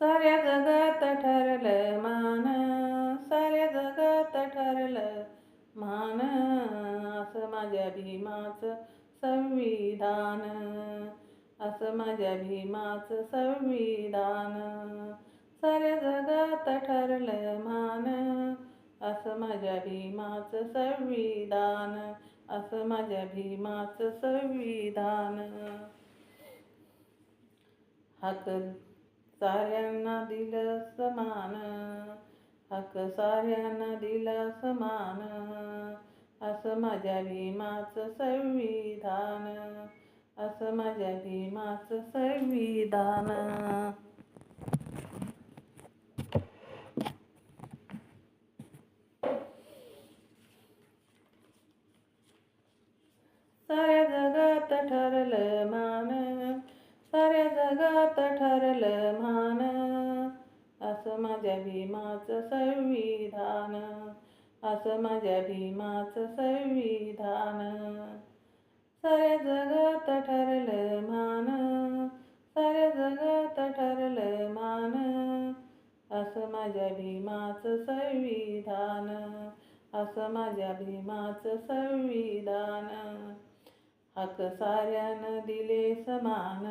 साऱ्या जगात ठरलं मान साऱ्या जगात ठरलं मान. असं माझ्या भीमाचं संविधान असं माझ्या भीमाचं संविधान. साऱ्या जगात ठरलं मान असं माझ्या भीमाचं संविधान असं माझ्या भीमाचं संविधान. हक साऱ्यांना दिलं समान. हक साऱ्यांना दिला समान. असं माझ्या भीमाचं संविधान. असं माझ्या भीमाचं संविधान. साऱ्या जगात ठरलं मा गत ठरलं मान असं माझ्या भीमाचं संविधान असं माझ्या भीमाचं संविधान. साऱ्या जगात ठरलं मान साऱ्या जगात ठरलं मान असं माझ्या भीमाचं संविधान असं माझ्या भीमाचं संविधान. हक साऱ्यानं दिले समान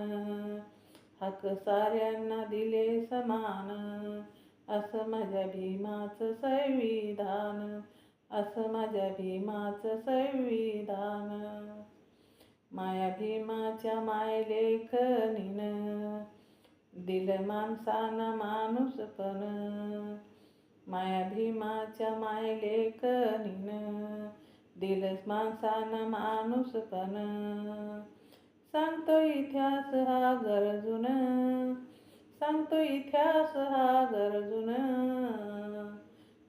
हक साऱ्यांना दिले समान. असं माझ्या भीमाचं संविधान. असं माझ्या भीमाचं संविधान. माया भीमाच्या मायलेखनीनं दिलं माणसानं माणूसपण माया भीमाच्या मायलेखनीन दिलं माणसानं माणूसपण सांगतो इतिहास हा गरजून. सांगतो इतिहास हा गरजून.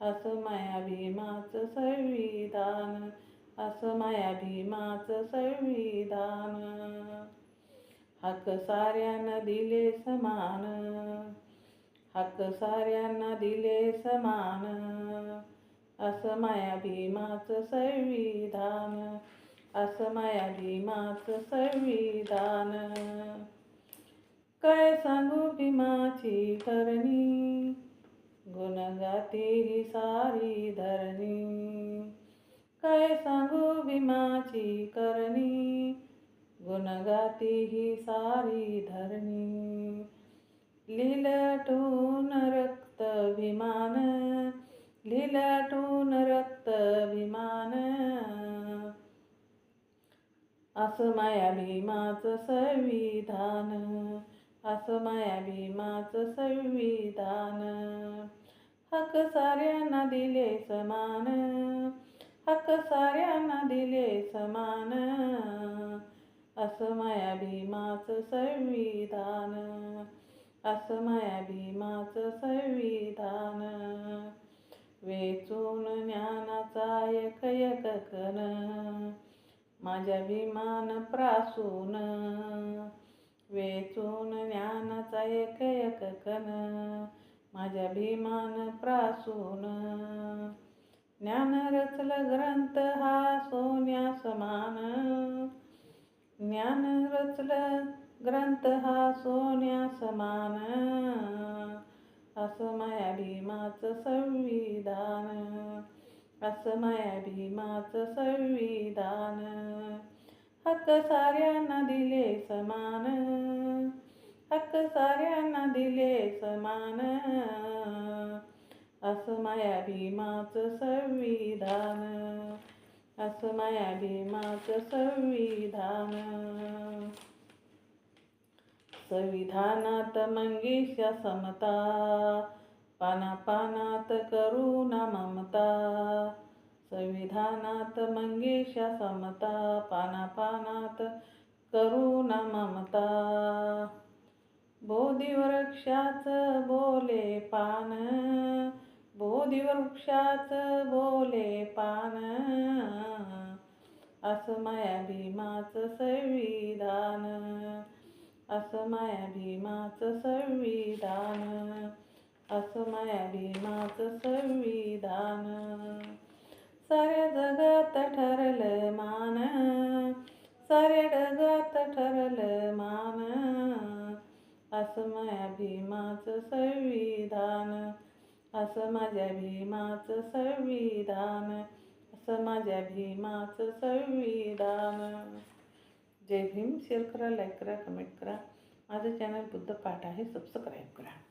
असं माया भीमाचं संविधान. असं माया भीमाचं संविधान. हक्क साऱ्यांना दिले समान. हक्क साऱ्यांना दिले समान. असं माया भीमाचं संविधान. असं मायाली भीमाचं संविधान. काय सांगू भीमाची करणी? गुणगाती ही सारी धरणी. काय सांगू भीमाची करणी? गुणगाती ही सारी धरणी. लिलटून रक्त विमान माया भीमाचं संविधान. असं माया भीमाचं संविधान. हक्क साऱ्यांना दिले समान. हक्क साऱ्यांना दिले समान. असं माया भीमाचं संविधान. असं माया भीमाचं संविधान. वेचून ज्ञानाचा एक कन माझ्या भीमान प्रासून वेचून ज्ञानाचा एक एक कण. माझ्या भीमान प्रासून ज्ञान रचल ग्रंथ हा सोन्या समान. ज्ञान रचल ग्रंथ हा सोन्या समान. असं माया भीमाचं संविधान. असं माया भीमाचं संविधान. हक्क साऱ्यांना दिले समान. हक्क साऱ्यांना दिले समान. असं माया भीमाचं संविधान. असं माया भीमाचं संविधान. संविधानात मंगेशा समता. पानापानात करुणा ममता. संविधानात मंगेशा समता पानापानात करुणा ममता. बोधिवृक्षाच बोले पान बोधिवृक्षाच बोले पान. असं माया भीमाचं संविधान असं माया भीमाचं संविधान. असं माया भीमाचं संविधान जगात ठरलं मान. साऱ्या जगात ठरलं मान. असं माया भीमाचं संविधान. असं माझ्या भीमाचं संविधान. असं माझ्या भीमाचं संविधान. जय भीम शेअर करा लाईक करा कमेंट करा. माझं चॅनल बुद्ध पाठ आहे सबस्क्राईब करा.